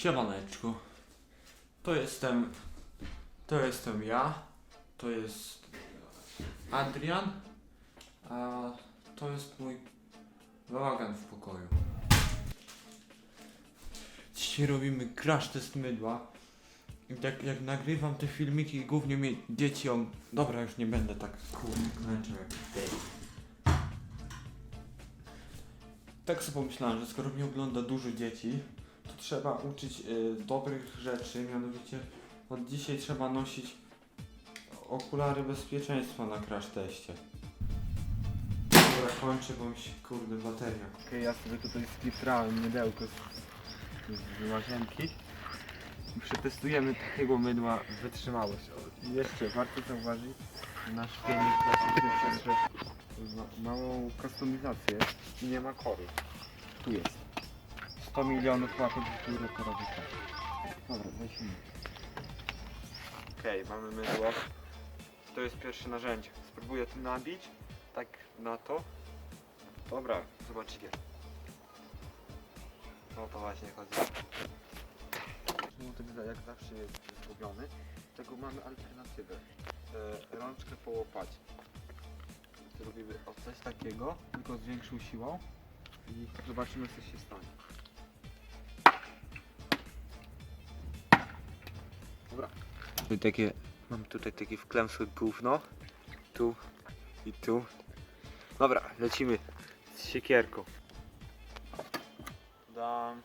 Siemaneczku. To jestem. To jestem ja. To jest Adrian. A to jest mój bałagan w pokoju. Dzisiaj robimy crash test mydła. I Jak, jak nagrywam te filmiki, głównie mnie dzieci on... Dobra, już nie będę tak kurde jak. Tak sobie pomyślałem, że skoro mnie ogląda dużo dzieci, to trzeba uczyć y, dobrych rzeczy, mianowicie od dzisiaj trzeba nosić okulary bezpieczeństwa na crash teście. Dobra, kończę, bo mi się kurde bateria. Okej, ja sobie tutaj skitrałem mydełko z, z łazienki i przetestujemy takiego mydła wytrzymałość. O, jeszcze warto zauważyć, że nasz przeszedł ma- małą kustomizację nie ma kory. Tu jest. 100 milionów łapek w górę to robi tak. Dobra, lecimy. Okej, mamy mydło. To jest pierwsze narzędzie. Spróbuję tu nabić, tak na to. Dobra, zobaczycie. O to właśnie chodzi. Żółty wyda- jak zawsze jest zgubiony. Tego mamy alternatywę. E, rączkę po łopacie. Zrobimy o coś takiego, tylko z większą siłą i zobaczymy co się stanie. Tutaj takie, mam tutaj takie wklęsłe gówno. Tu i tu. Dobra, lecimy z siekierką. Dam.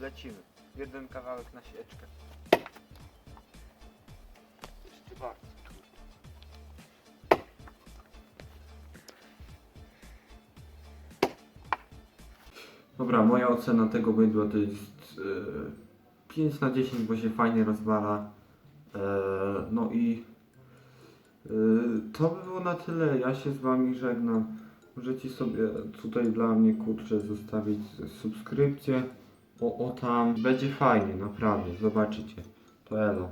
Lecimy. Jeden kawałek na sieczkę. Jeszcze bardzo. Dobra, moja ocena tego mydła to jest e, 5 na 10, bo się fajnie rozwala. E, no i e, to by było na tyle. Ja się z wami żegnam. Możecie sobie tutaj dla mnie kurczę zostawić subskrypcję. O, o tam. Będzie fajnie, naprawdę. Zobaczycie. To elo.